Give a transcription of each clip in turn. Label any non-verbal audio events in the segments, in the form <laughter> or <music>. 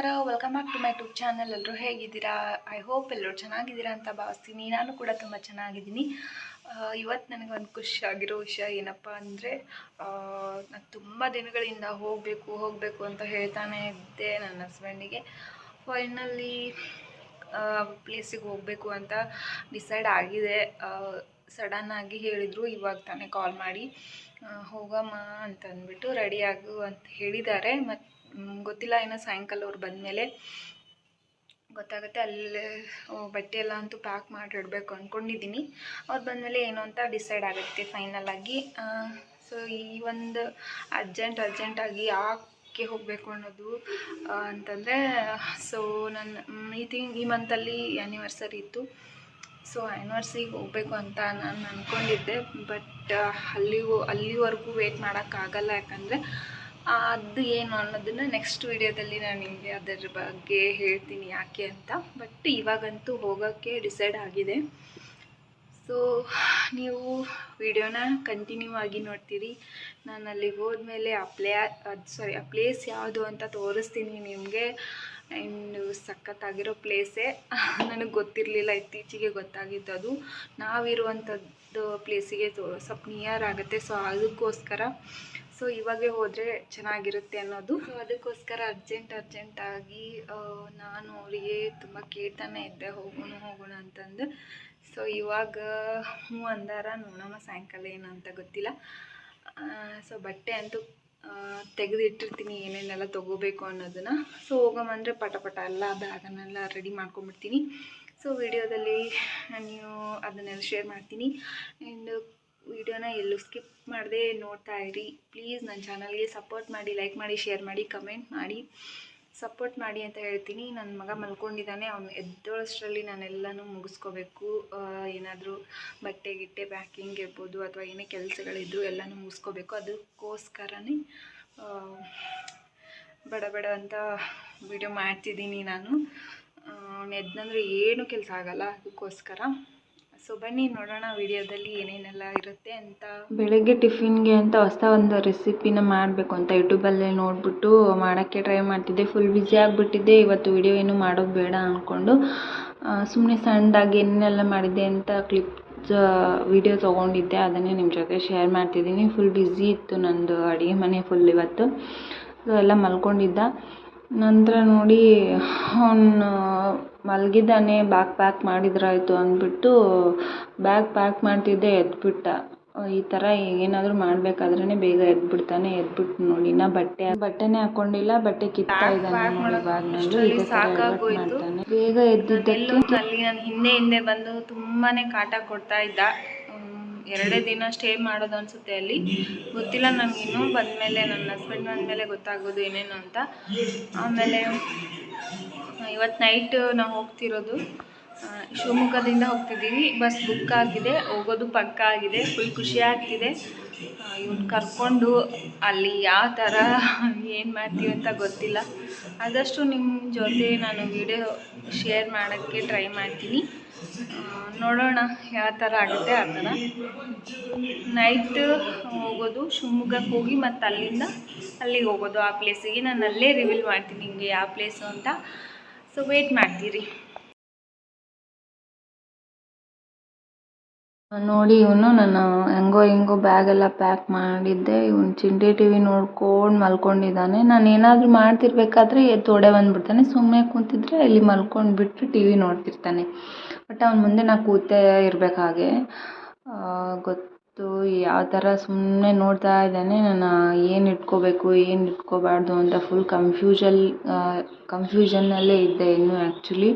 ನಮಸ್ಕಾರ welcome back to my tube channel ಎಲ್ಲರೂ ಹೇಗಿದ್ದೀರಾ? ಐ ಹೋಪ್ ಎಲ್ಲರೂ ಚೆನ್ನಾಗಿದ್ದೀರಾ ಅಂತ ಭಾವಿಸ್ತೀನಿ. ನಾನು ಕೂಡ ತುಂಬ ಚೆನ್ನಾಗಿದ್ದೀನಿ. ಇವತ್ತು ನನಗೆ ಒಂದು ಖುಷಿಯಾಗಿರೋ ವಿಷಯ ಏನಪ್ಪ ಅಂದರೆ ನಾನು ತುಂಬ ದಿನಗಳಿಂದ ಹೋಗಬೇಕು ಹೋಗಬೇಕು ಅಂತ ಹೇಳ್ತಾನೆ ಇದ್ದೆ ನನ್ನ ಹಸ್ಬೆಂಡಿಗೆ ಫೈನಲಿ ಪ್ಲೇಸಿಗೆ ಹೋಗಬೇಕು ಅಂತ ಡಿಸೈಡ್ ಆಗಿದೆ. ಸಡನ್ನಾಗಿ ಹೇಳಿದರು, ಇವಾಗ ತಾನೇ ಕಾಲ್ ಮಾಡಿ ಹೋಗಮ್ಮ ಅಂತಂದ್ಬಿಟ್ಟು ರೆಡಿಯಾಗು ಅಂತ ಹೇಳಿದ್ದಾರೆ. ಮತ್ತು ಗೊತ್ತಿಲ್ಲ, ಇನ್ನು ಸಾಯಂಕಾಲ ಅವ್ರು ಬಂದಮೇಲೆ. ಗೊತ್ತಾಗುತ್ತೆ, ಅಲ್ಲಿ ಬಟ್ಟೆ ಎಲ್ಲ ಅಂತೂ ಪ್ಯಾಕ್ ಮಾಡಿ ಇಡಬೇಕು ಅಂದ್ಕೊಂಡಿದ್ದೀನಿ ಅವ್ರು ಬಂದಮೇಲೆ ಏನು ಅಂತ ಡಿಸೈಡ್ ಆಗುತ್ತೆ ಫೈನಲ್ ಆಗಿ. ಸೊ ಈ ಒಂದು ಅರ್ಜೆಂಟ್ ಅರ್ಜೆಂಟಾಗಿ ಯಾಕೆ ಹೋಗಬೇಕು ಅನ್ನೋದು ಅಂತಂದರೆ ಸೊ ನನ್ನ ಈ ತಿಂಗ್, ಈ ಮಂತಲ್ಲಿ ಆ್ಯನಿವರ್ಸರಿ ಇತ್ತು. ಸೊ ಆ್ಯನಿವರ್ಸರಿಗೆ ಹೋಗಬೇಕು ಅಂತ ನಾನು ಅಂದ್ಕೊಂಡಿದ್ದೆ ಬಟ್ ಅಲ್ಲಿಗೂ, ಅಲ್ಲಿವರೆಗೂ ವೇಟ್ ಮಾಡೋಕ್ಕಾಗಲ್ಲ ಯಾಕಂದರೆ ಅದು ಏನು ಅನ್ನೋದನ್ನು ನೆಕ್ಸ್ಟ್ ವಿಡಿಯೋದಲ್ಲಿ ನಾನು ನಿಮಗೆ ಅದರ ಬಗ್ಗೆ ಹೇಳ್ತೀನಿ ಯಾಕೆ ಅಂತ. ಬಟ್ ಇವಾಗಂತೂ ಹೋಗೋಕ್ಕೆ ಡಿಸೈಡ್ ಆಗಿದೆ. ಸೊ ನೀವು ವಿಡಿಯೋನ ಕಂಟಿನ್ಯೂ ಆಗಿ ನೋಡ್ತೀರಿ. ನಾನು ಅಲ್ಲಿಗೆ ಹೋದ್ಮೇಲೆ ಆ ಪ್ಲೇ, ಅದು ಸಾರಿ ಆ ಪ್ಲೇಸ್ ಯಾವುದು ಅಂತ ತೋರಿಸ್ತೀನಿ ನಿಮಗೆ. ಆ್ಯಂಡ್ ಸಖತ್ತಾಗಿರೋ ಪ್ಲೇಸೇ ನನಗೆ ಗೊತ್ತಿರಲಿಲ್ಲ, ಇತ್ತೀಚೆಗೆ ಗೊತ್ತಾಗಿತ್ತು ಅದು. ನಾವಿರುವಂಥದ್ದು ಪ್ಲೇಸಿಗೆ ಸ್ವಲ್ಪ ನಿಯರ್ ಆಗುತ್ತೆ. ಸೊ ಅದಕ್ಕೋಸ್ಕರ ಸೊ ಇವಾಗೇ ಹೋದರೆ ಚೆನ್ನಾಗಿರುತ್ತೆ ಅನ್ನೋದು. ಸೊ ಅದಕ್ಕೋಸ್ಕರ ಅರ್ಜೆಂಟ್ ಅರ್ಜೆಂಟಾಗಿ ನಾನು ಅವರಿಗೆ ತುಂಬ ಕೇಳ್ತಾನೆ ಇದ್ದೆ, ಹೋಗೋಣ ಹೋಗೋಣ ಅಂತಂದು. ಸೊ ಇವಾಗ ಹ್ಞೂ ಅಂದಾರ ನೋಡೋಣ ಸಾಯಂಕಾಲ ಅಂತ ಗೊತ್ತಿಲ್ಲ. ಸೊ ಬಟ್ಟೆ ಅಂತೂ ತೆಗೆದಿಟ್ಟಿರ್ತೀನಿ, ಏನೇನೆಲ್ಲ ತೊಗೋಬೇಕು ಅನ್ನೋದನ್ನು. ಸೊ ಹೋಗಮಂದರೆ ಪಟ ಪಟ ಎಲ್ಲ ಬ್ಯಾಗನ್ನೆಲ್ಲ ರೆಡಿ ಮಾಡ್ಕೊಂಬಿಡ್ತೀನಿ ಸೊ ವಿಡಿಯೋದಲ್ಲಿ ನೀವು ಅದನ್ನೆಲ್ಲ ಶೇರ್ ಮಾಡ್ತೀನಿ. ಆ್ಯಂಡ್ ವಿಡಿಯೋನ ಎಲ್ಲೂ ಸ್ಕಿಪ್ ಮಾಡದೆ ನೋಡ್ತಾ ಇರಿ. ಪ್ಲೀಸ್ ನನ್ನ ಚಾನಲ್ಗೆ ಸಪೋರ್ಟ್ ಮಾಡಿ, ಲೈಕ್ ಮಾಡಿ, ಶೇರ್ ಮಾಡಿ, ಕಮೆಂಟ್ ಮಾಡಿ. ಸಪೋರ್ಟ್ ಮಾಡಿ ಅಂತ ಹೇಳ್ತೀನಿ. ನನ್ನ ಮಗ ಮಲ್ಕೊಂಡಿದ್ದಾನೆ. ಅವನು ಎದ್ದೋಳಷ್ಟರಲ್ಲಿ ನಾನೆಲ್ಲನೂ ಮುಗಿಸ್ಕೋಬೇಕು. ಏನಾದರೂ ಬಟ್ಟೆ, ಗಿಟ್ಟೆ, ಪ್ಯಾಕಿಂಗ್ ಇರ್ಬೋದು ಅಥವಾ ಏನೇ ಕೆಲಸಗಳಿದ್ರು ಎಲ್ಲನೂ ಮುಗಿಸ್ಕೋಬೇಕು. ಅದಕ್ಕೋಸ್ಕರನೇ ಬಡ ಬಡ ಅಂತ ವಿಡಿಯೋ ಮಾಡ್ತಿದ್ದೀನಿ ನಾನು. ಅವನು ಎದ್ದಂದ್ರೆ ಏನೂ ಕೆಲಸ ಆಗಲ್ಲ. ಅದಕ್ಕೋಸ್ಕರ ಸೊ ಬನ್ನಿ, ನೋಡೋಣ ವಿಡಿಯೋದಲ್ಲಿ ಏನೇನೆಲ್ಲ ಇರುತ್ತೆ ಅಂತ. ಬೆಳಗ್ಗೆ ಟಿಫಿನ್ಗೆ ಅಂತ ಹೊಸ ಒಂದು ರೆಸಿಪಿನ ಮಾಡಬೇಕು ಅಂತ ಯೂಟ್ಯೂಬಲ್ಲೇ ನೋಡಿಬಿಟ್ಟು ಮಾಡೋಕ್ಕೆ ಟ್ರೈ ಮಾಡ್ತಿದ್ದೆ. ಫುಲ್ ಬ್ಯುಸಿ ಆಗಿಬಿಟ್ಟಿದ್ದೆ. ಇವತ್ತು ವಿಡಿಯೋ ಏನು ಮಾಡೋದು ಬೇಡ ಅಂದ್ಕೊಂಡು ಸುಮ್ಮನೆ ಸಣ್ಣದಾಗಿ ಏನೆಲ್ಲ ಮಾಡಿದ್ದೆ ಅಂತ ಕ್ಲಿಪ್ ವಿಡಿಯೋ ತೊಗೊಂಡಿದ್ದೆ. ಅದನ್ನೇ ನಿಮ್ಮ ಜೊತೆ ಶೇರ್ ಮಾಡ್ತಿದ್ದೀನಿ. ಫುಲ್ ಬ್ಯುಸಿ ಇತ್ತು ನಂದು ಅಡುಗೆ ಮನೆ ಫುಲ್ ಇವತ್ತು. ಸೊ ಎಲ್ಲ ಮಲ್ಕೊಂಡಿದ್ದ. ನಂತರ ನೋಡಿ ಅವನು ಮಲಗಿದ್ದಾನೆ ಬ್ಯಾಗ್ ಪ್ಯಾಕ್ ಮಾಡಿದ್ರಾಯ್ತು ಅಂದ್ಬಿಟ್ಟು ಬ್ಯಾಗ್ ಪ್ಯಾಕ್ ಮಾಡ್ತಿದ್ದೆ ಎದ್ಬಿಟ್ಟ. ಈ ಥರ ಏನಾದರೂ ಮಾಡಬೇಕಾದ್ರೇ ಬೇಗ ಎದ್ಬಿಡ್ತಾನೆ. ಎದ್ಬಿಟ್ಟು ನೋಡಿ ನಾ ಬಟ್ಟೆ ಬಟ್ಟೆನೇ ಹಾಕೊಂಡಿಲ್ಲ ಬಟ್ಟೆ ಕಿತ್ತಾ ಇದ್ದಾನೆ ಬೇಗ ಎದ್ದಿದ್ದಕ್ಕೆ ಅಲ್ಲಿ ನಾನು ಹಿಂದೆ ಹಿಂದೆ ಬಂದು ತುಂಬಾನೇ ಕಾಟ ಕೊಡ್ತಾ ಇದ್ದ. ಎರಡೇ ದಿನ ಸ್ಟೇ ಮಾಡೋದು ಅನ್ಸುತ್ತೆ ಅಲ್ಲಿ. ಗೊತ್ತಿಲ್ಲ ನಮ್ಗೆ ಇನ್ನೂ ಬಂದಮೇಲೆ ನನ್ನ ಹಸ್ಬೆಂಡ್ ಬಂದಮೇಲೆ ಗೊತ್ತಾಗೋದು ಏನೇನು ಅಂತ. ಆಮೇಲೆ ಇವತ್ತು ನೈಟ್ ನಾವು ಹೋಗ್ತಿರೋದು. ಶಿವಮೊಗ್ಗದಿಂದ ಹೋಗ್ತಿದ್ದೀವಿ. ಬಸ್ ಬುಕ್ ಆಗಿದೆ, ಹೋಗೋದು ಪಕ್ಕ ಆಗಿದೆ ಫುಲ್ ಖುಷಿ ಆಗ್ತಿದೆ. ಇವ್ನು ಕರ್ಕೊಂಡು ಅಲ್ಲಿ ಯಾವ ಥರ ಏನು ಮಾಡ್ತೀವಿ ಅಂತ ಗೊತ್ತಿಲ್ಲ. ಆದಷ್ಟು ನಿಮ್ಮ ಜೊತೆ ನಾನು ವಿಡಿಯೋ ಶೇರ್ ಮಾಡೋಕ್ಕೆ ಟ್ರೈ ಮಾಡ್ತೀನಿ. ನೋಡೋಣ ಯಾವ ಥರ ಆಗುತ್ತೆ ಆ ಥರ ನೈಟ್ ಹೋಗೋದು, ಶಿವಮೊಗ್ಗಕ್ಕೆ ಹೋಗಿ ಮತ್ತು ಅಲ್ಲಿಂದ ಅಲ್ಲಿಗೆ ಹೋಗೋದು. ಆ ಪ್ಲೇಸಿಗೆ ನಾನು ಅಲ್ಲೇ ರಿವೀಲ್ ಮಾಡ್ತೀನಿ ನಿಮಗೆ ಯಾವ ಪ್ಲೇಸು ಅಂತ. ಸೊ ವೇಟ್ ಮಾಡ್ತೀರಿ. ನೋಡಿ ಇವನು ನಾನು ಹೆಂಗೋ ಹಿಂಗೋ ಬ್ಯಾಗೆಲ್ಲ ಪ್ಯಾಕ್ ಮಾಡಿದ್ದೆ. ಇವನು ಚಿಂಟಿ ಟಿವಿ ನೋಡ್ಕೊಂಡು ಮಲ್ಕೊಂಡಿದ್ದಾನೆ. ನಾನು ಏನಾದರೂ ಮಾಡ್ತಿರ್ಬೇಕಾದ್ರೆ ಎದ್ದು ಓಡೇ ಬಂದ್ಬಿಡ್ತಾನೆ. ಸುಮ್ಮನೆ ಕೂತಿದ್ರೆ ಇಲ್ಲಿ ಮಲ್ಕೊಂಡು ಬಿಟ್ಟು ಟಿ ವಿ ನೋಡ್ತಿರ್ತಾನೆ. ಬಟ್ ಅವನ ಮುಂದೆ ನಾ ಕೂತೇ ಇರ್ಬೇಕು ಹಾಗೆ. ಆ, ಗೊತ್ತು ಯಾವ ಥರ ಸುಮ್ಮನೆ ನೋಡ್ತಾ ಇದ್ದಾನೆ. ನಾನು ಏನು ಇಟ್ಕೋಬೇಕು ಏನು ಇಟ್ಕೋಬಾರ್ದು ಅಂತ ಫುಲ್ ಕನ್ಫ್ಯೂಷಲ್ ಕನ್ಫ್ಯೂಷನ್ನಲ್ಲೇ ಇದ್ದೆ ಇನ್ನು ಆ್ಯಕ್ಚುಲಿ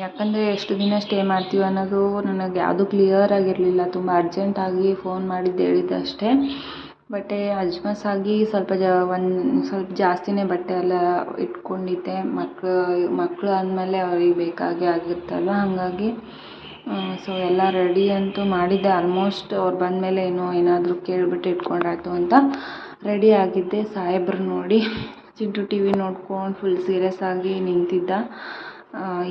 ಯಾಕಂದರೆ ಎಷ್ಟು ದಿನ ಸ್ಟೇ ಮಾಡ್ತೀವಿ ಅನ್ನೋದು ನನಗೆ ಯಾವುದೂ ಕ್ಲಿಯರ್ ಆಗಿರಲಿಲ್ಲ. ತುಂಬ ಅರ್ಜೆಂಟಾಗಿ ಫೋನ್ ಮಾಡಿದ್ದು ಹೇಳಿದ್ದಷ್ಟೇ. ಬಟ್ಟೆ ಅಜ್ಮಸ್ ಆಗಿ ಸ್ವಲ್ಪ ಜ, ಒಂದು ಸ್ವಲ್ಪ ಜಾಸ್ತಿನೇ ಬಟ್ಟೆ ಎಲ್ಲ ಇಟ್ಕೊಂಡಿದ್ದೆ. ಮಕ್ಕಳು ಮಕ್ಕಳು ಅಂದಮೇಲೆ ಅವ್ರಿಗೆ ಬೇಕಾಗೇ ಆಗಿರುತ್ತಲ್ವ? ಹಾಗಾಗಿ ಸೊ ಎಲ್ಲ ರೆಡಿ ಅಂತೂ ಮಾಡಿದ್ದೆ. ಆಲ್ಮೋಸ್ಟ್ ಅವ್ರು ಬಂದಮೇಲೆ ಏನೋ ಏನಾದರೂ ಕೇಳಿಬಿಟ್ಟು ಇಟ್ಕೊಂಡಾಯ್ತು ಅಂತ ರೆಡಿ ಆಗಿದ್ದೆ. ಸಾಹೇಬ್ರು ನೋಡಿ, ಚಿಂಟು ಟಿ ವಿ ನೋಡ್ಕೊಂಡು ಫುಲ್ ಸೀರಿಯಸ್ ಆಗಿ ನಿಂತಿದ್ದ.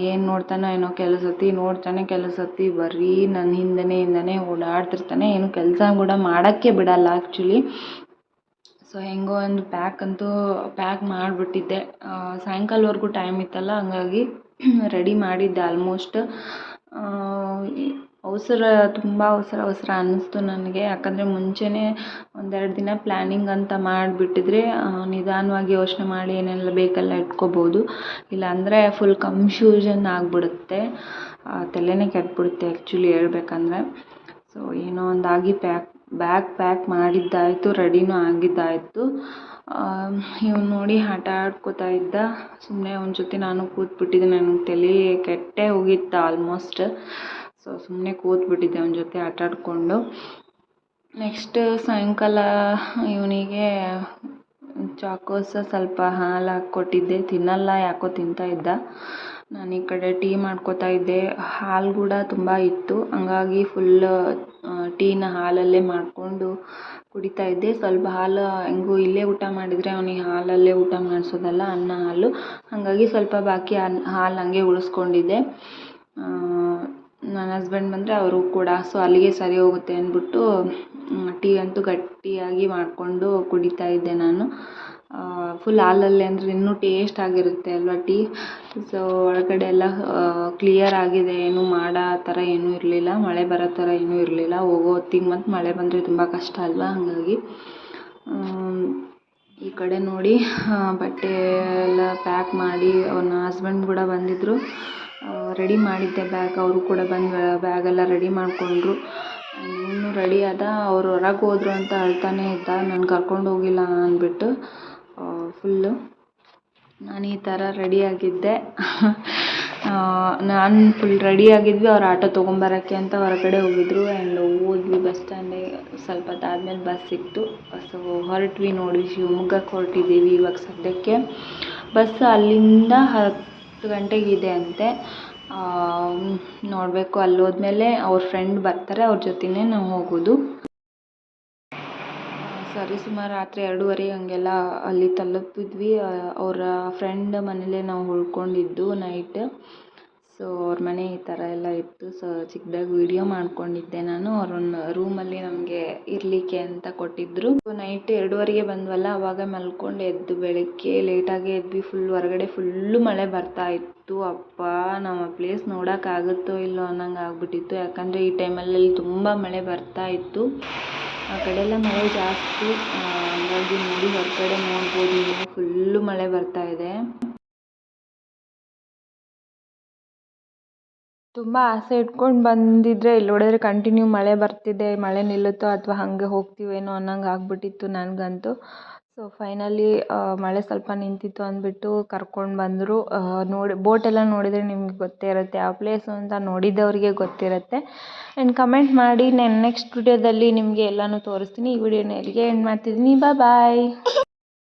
ಏನು ನೋಡ್ತಾನೋ ಏನೋ ಕೆಲವು ನೋಡ್ತಾನೆ ಕೆಲವು ಬರೀ ನನ್ನ ಹಿಂದೆನೇ ಹಿಂದೆನೇ ಓಡಾಡ್ತಿರ್ತಾನೆ, ಏನು ಕೆಲಸ ಕೂಡ ಮಾಡೋಕ್ಕೆ ಬಿಡಲ್ಲ ಆ್ಯಕ್ಚುಲಿ ಸೊ ಹೆಂಗೋ ಒಂದು ಪ್ಯಾಕ್ ಅಂತೂ ಪ್ಯಾಕ್ ಮಾಡಿಬಿಟ್ಟಿದ್ದೆ. ಸಾಯಂಕಾಲವರೆಗೂ ಟೈಮ್ ಇತ್ತಲ್ಲ, ಹಂಗಾಗಿ <clears throat> ರೆಡಿ ಮಾಡಿದ್ದೆ ಆಲ್ಮೋಸ್ಟ್ ಅವಸರ, ತುಂಬ ಅವಸರ ಅವಸರ ಅನ್ನಿಸ್ತು ನನಗೆ. ಯಾಕಂದರೆ ಮುಂಚೆಯೇ ಒಂದೆರಡು ದಿನ ಪ್ಲ್ಯಾನಿಂಗ್ ಅಂತ ಮಾಡಿಬಿಟ್ಟಿದ್ರೆ ನಿಧಾನವಾಗಿ ಯೋಚನೆ ಮಾಡಿ ಏನೆಲ್ಲ ಬೇಕೆಲ್ಲ ಇಟ್ಕೋಬೋದು. ಇಲ್ಲಾಂದರೆ ಫುಲ್ ಕನ್ಫ್ಯೂಷನ್ ಆಗಿಬಿಡುತ್ತೆ. ತಲೆನೇ ಕೆಟ್ಬಿಡುತ್ತೆ ಆ್ಯಕ್ಚುಲಿ ಹೇಳ್ಬೇಕಂದ್ರೆ. ಸೊ ಏನೋ ಒಂದಾಗಿ ಪ್ಯಾಕ್ ಬ್ಯಾಗ್ ಪ್ಯಾಕ್ ಮಾಡಿದ್ದಾಯಿತು ರೆಡಿನೂ ಆಗಿದ್ದಾಯಿತು. ಇವ್ನು ನೋಡಿ ಆಟ ಆಡ್ಕೋತಾ ಇದ್ದ. ಸುಮ್ಮನೆ ಅವನ ಜೊತೆ ನಾನು ಕೂತ್ಬಿಟ್ಟಿದ್ದೆ. ನನಗೆ ತಲೆ ಕೆಟ್ಟೇ ಹೋಗಿತ್ತು ಆಲ್ಮೋಸ್ಟ್ ಸೊ ಸುಮ್ಮನೆ ಕೂತ್ಬಿಟ್ಟಿದ್ದೆ ಅವನ ಜೊತೆ ಆಟ ಆಡಿಕೊಂಡು ನೆಕ್ಸ್ಟ್ ಸಾಯಂಕಾಲ ಇವನಿಗೆ ಚಾಕೋಸ ಸ್ವಲ್ಪ ಹಾಲು ಹಾಕ್ಕೊಟ್ಟಿದ್ದೆ. ತಿನ್ನಲ್ಲ, ಯಾಕೋ ತಿಂತಾ ಇದ್ದ. ನಾನು ಈ ಕಡೆ ಟೀ ಮಾಡ್ಕೋತಾ ಇದ್ದೆ. ಹಾಲು ಕೂಡ ತುಂಬ ಇತ್ತು. ಹಂಗಾಗಿ ಫುಲ್ ಟೀನ ಹಾಲಲ್ಲೇ ಮಾಡಿಕೊಂಡು ಕುಡಿತಾ ಇದ್ದೆ. ಸ್ವಲ್ಪ ಹಾಲು, ಹೆಂಗೂ ಇಲ್ಲೇ ಊಟ ಮಾಡಿದರೆ ಅವನಿಗೆ ಹಾಲಲ್ಲೇ ಊಟ ಮಾಡಿಸೋದಲ್ಲ, ಅನ್ನ ಹಾಲು. ಹಾಗಾಗಿ ಸ್ವಲ್ಪ ಬಾಕಿ ಹಾಲು ಹಾಗೆ ಉಳಿಸ್ಕೊಂಡಿದ್ದೆ. ನನ್ನ ಹಸ್ಬೆಂಡ್ ಬಂದರೆ ಅವರು ಕೂಡ ಸೊ ಅಲ್ಲಿಗೆ ಸರಿ ಹೋಗುತ್ತೆ ಅಂದ್ಬಿಟ್ಟು ಟೀ ಅಂತೂ ಗಟ್ಟಿಯಾಗಿ ಮಾಡಿಕೊಂಡು ಕುಡಿತಾ ಇದ್ದೆ ನಾನು. ಫುಲ್ ಹಾಲಲ್ಲಿ ಅಂದರೆ ಇನ್ನೂ ಟೇಸ್ಟ್ ಆಗಿರುತ್ತೆ ಅಲ್ವಾ ಟೀ? ಸೊ ಒಳಗಡೆ ಎಲ್ಲ ಕ್ಲಿಯರ್ ಆಗಿದೆ. ಏನು ಮಾಡೋ ಥರ ಏನೂ ಇರಲಿಲ್ಲ. ಮಳೆ ಬರೋ ಥರ ಏನೂ ಇರಲಿಲ್ಲ. ಹೋಗೋ ಹೊತ್ತಿಗೆ ಮತ್ತು ಮಳೆ ಬಂದರೆ ತುಂಬ ಕಷ್ಟ ಅಲ್ವಾ ಹಾಗಾಗಿ. ಈ ಕಡೆ ನೋಡಿ ಬಟ್ಟೆ ಎಲ್ಲ ಪ್ಯಾಕ್ ಮಾಡಿ, ಅವನ ಹಸ್ಬೆಂಡ್ ಕೂಡ ಬಂದಿದ್ದರು ರೆಡಿ ಮಾಡಿದ್ದೆ ಬ್ಯಾಗ್. ಅವರು ಕೂಡ ಬಂದು ಬ್ಯಾಗೆಲ್ಲ ರೆಡಿ ಮಾಡಿಕೊಂಡ್ರು. ಇನ್ನೂ ರೆಡಿ ಆದ, ಅವ್ರು ಹೊರಗೆ ಹೋದ್ರು ಅಂತ ಅಳ್ತಾನೆ ಇದ್ದ. ನಾನು ಕರ್ಕೊಂಡು ಹೋಗಿಲ್ಲ ಅಂದ್ಬಿಟ್ಟು ಫುಲ್ಲು ನಾನು ಈ ಥರ ರೆಡಿಯಾಗಿದ್ದೆ ನಾನು ಫುಲ್ ರೆಡಿಯಾಗಿದ್ವಿ ಅವ್ರು ಆಟೋ ತೊಗೊಂಬರೋಕ್ಕೆ ಅಂತ ಹೊರಗಡೆ ಹೋಗಿದ್ರು. ಆ್ಯಂಡ್ ಹೋದ್ವಿ ಬಸ್ ಸ್ಟ್ಯಾಂಡಿಗೆ ಸ್ವಲ್ಪ ಹೊತ್ತಾದ್ಮೇಲೆ ಬಸ್ ಸಿಕ್ತು ಸೊ ಹೊರಟ್ವಿ ನೋಡಿ. ಶಿವಮೊಗ್ಗಕ್ಕೆ ಹೊರಟಿದ್ದೀವಿ ಇವಾಗ ಸದ್ಯಕ್ಕೆ. ಬಸ್ ಅಲ್ಲಿಂದ ಹತ್ತು ಗಂಟೆಗಿದೆ ಅಂತೆ. ನೋಡಬೇಕು ಅಲ್ಲಿ ಹೋದ್ಮೇಲೆ ಅವ್ರ ಫ್ರೆಂಡ್ ಬರ್ತಾರೆ, ಅವ್ರ ಜೊತೆನೇ ನಾವು ಹೋಗೋದು. ಸರಿ, ಸುಮಾರು ರಾತ್ರಿ ಎರಡೂವರೆ ಹಂಗೆಲ್ಲ ಅಲ್ಲಿ ತಲುಪಿದ್ವಿ. ಅವರ ಫ್ರೆಂಡ್ ಮನೇಲೆ ನಾವು ಉಳ್ಕೊಂಡಿದ್ದು ನೈಟ್ ಸೊ ಅವ್ರ ಮನೆ ಈ ಥರ ಎಲ್ಲ ಇತ್ತು. ಸೊ ಚಿಕ್ಕದಾಗಿ ವೀಡಿಯೋ ಮಾಡ್ಕೊಂಡಿದ್ದೆ ನಾನು. ಅವ್ರನ್ನ ರೂಮಲ್ಲಿ ನಮಗೆ ಇರಲಿಕ್ಕೆ ಅಂತ ಕೊಟ್ಟಿದ್ದರು ನೈಟ್ ಎರಡೂವರೆಗೆ ಬಂದ್ವಲ್ಲ, ಅವಾಗ ಮಲ್ಕೊಂಡು ಎದ್ದು ಬೆಳಗ್ಗೆ ಲೇಟಾಗೇ ಎದ್ವಿ. ಫುಲ್ ಹೊರಗಡೆ ಫುಲ್ಲು ಮಳೆ ಬರ್ತಾ ಇತ್ತು. ಅಪ್ಪ, ನಾವು ಆ ಪ್ಲೇಸ್ ನೋಡೋಕ್ಕಾಗುತ್ತೋ ಇಲ್ಲೋ ಅನ್ನಂಗೆ ಆಗ್ಬಿಟ್ಟಿತ್ತು. ಯಾಕಂದರೆ ಈ ಟೈಮಲ್ಲಿ ತುಂಬ ಮಳೆ ಬರ್ತಾ ಇತ್ತು. ಆ ಕಡೆ ಎಲ್ಲ ಮಳೆ ಜಾಸ್ತಿ. ಹಂಗಾಗಿ ನೋಡಿ ಹೊರಗಡೆ ನೋಡ್ಬೋದು ನೀವು. ಫುಲ್ಲು ಮಳೆ ಬರ್ತಾ ಇದೆ. ತುಂಬ ಆಸೆ ಇಟ್ಕೊಂಡು ಬಂದಿದ್ದರೆ ಇಲ್ಲಿ ನೋಡಿದ್ರೆ ಕಂಟಿನ್ಯೂ ಮಳೆ ಬರ್ತಿದೆ, ಮಳೆ ನಿಲ್ಲುತ್ತೋ ಅಥವಾ ಹಾಗೆ ಹೋಗ್ತೀವೇನೋ ಅನ್ನಂಗೆ ಆಗಿಬಿಟ್ಟಿತ್ತು ನನಗಂತೂ. ಸೊ ಫೈನಲಿ ಮಳೆ ಸ್ವಲ್ಪ ನಿಂತಿತ್ತು ಅಂದ್ಬಿಟ್ಟು ಕರ್ಕೊಂಡು ಬಂದರು. ನೋಡಿ ಬೋಟೆಲ್ಲ ನೋಡಿದರೆ ನಿಮ್ಗೆ ಗೊತ್ತೇ ಇರುತ್ತೆ ಆ ಪ್ಲೇಸು ಅಂತ ನೋಡಿದ್ದವರಿಗೆ ಗೊತ್ತಿರುತ್ತೆ. ಆ್ಯಂಡ್ ಕಮೆಂಟ್ ಮಾಡಿ, ನಾನು ನೆಕ್ಸ್ಟ್ ವಿಡಿಯೋದಲ್ಲಿ ನಿಮಗೆ ಎಲ್ಲನೂ ತೋರಿಸ್ತೀನಿ. ಈ ವಿಡಿಯೋನ ಎಲ್ಲಿಗೆ ಎಂಡ್ ಮಾಡ್ತಿದ್ದೀನಿ. ಬಾಯ್